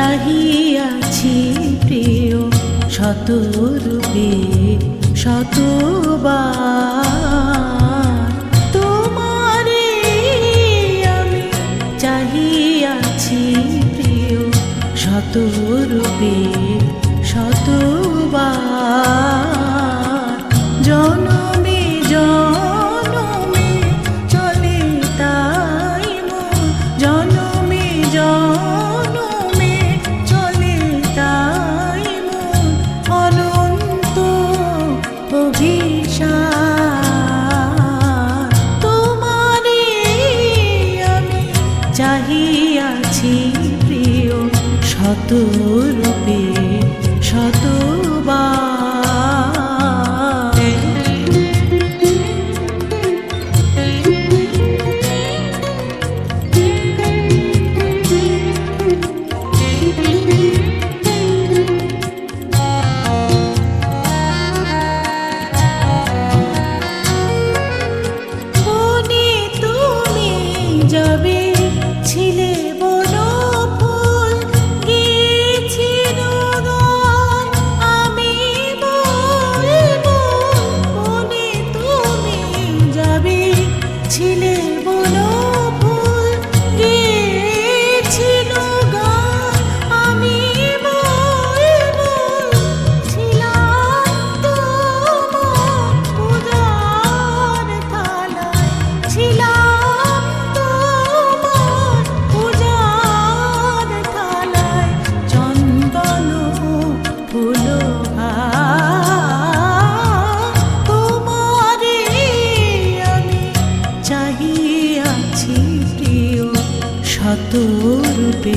চাহিয়াছি প্রিয় শত রূপে শতবার। তোমারে আমি চাহিয়াছি প্রিয় শত রূপে শতবার। লাগিয়াছি প্রিয় শতরূপে শতবার। çile ছাতরূপে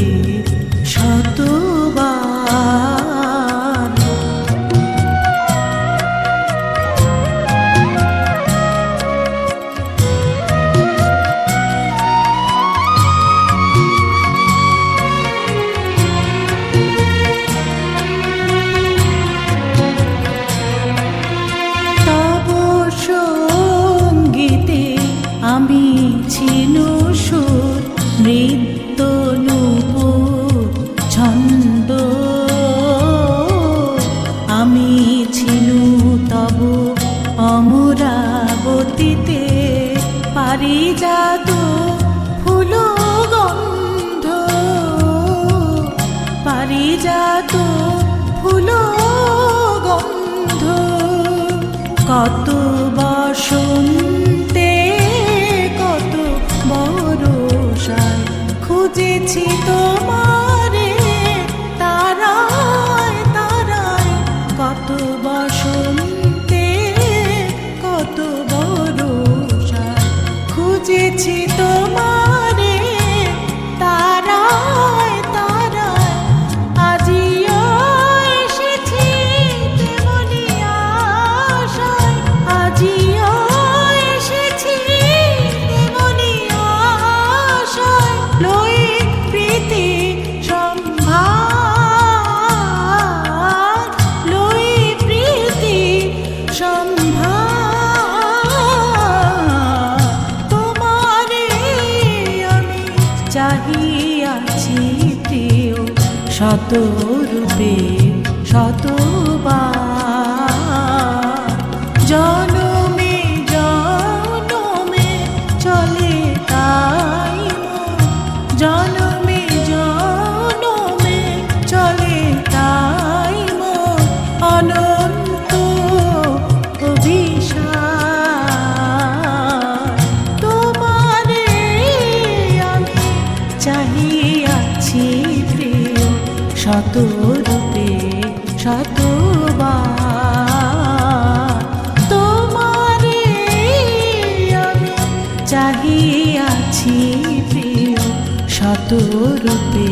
ছিনু তব অমরাবতীতে পারিজাত ফুল গন্ধ। পারিজাত ফুল গন্ধ। কত সত রূপে শতবার শতরূপে শতবা তোমারে আমি চাহিয়াছি প্রিয় শত রূপে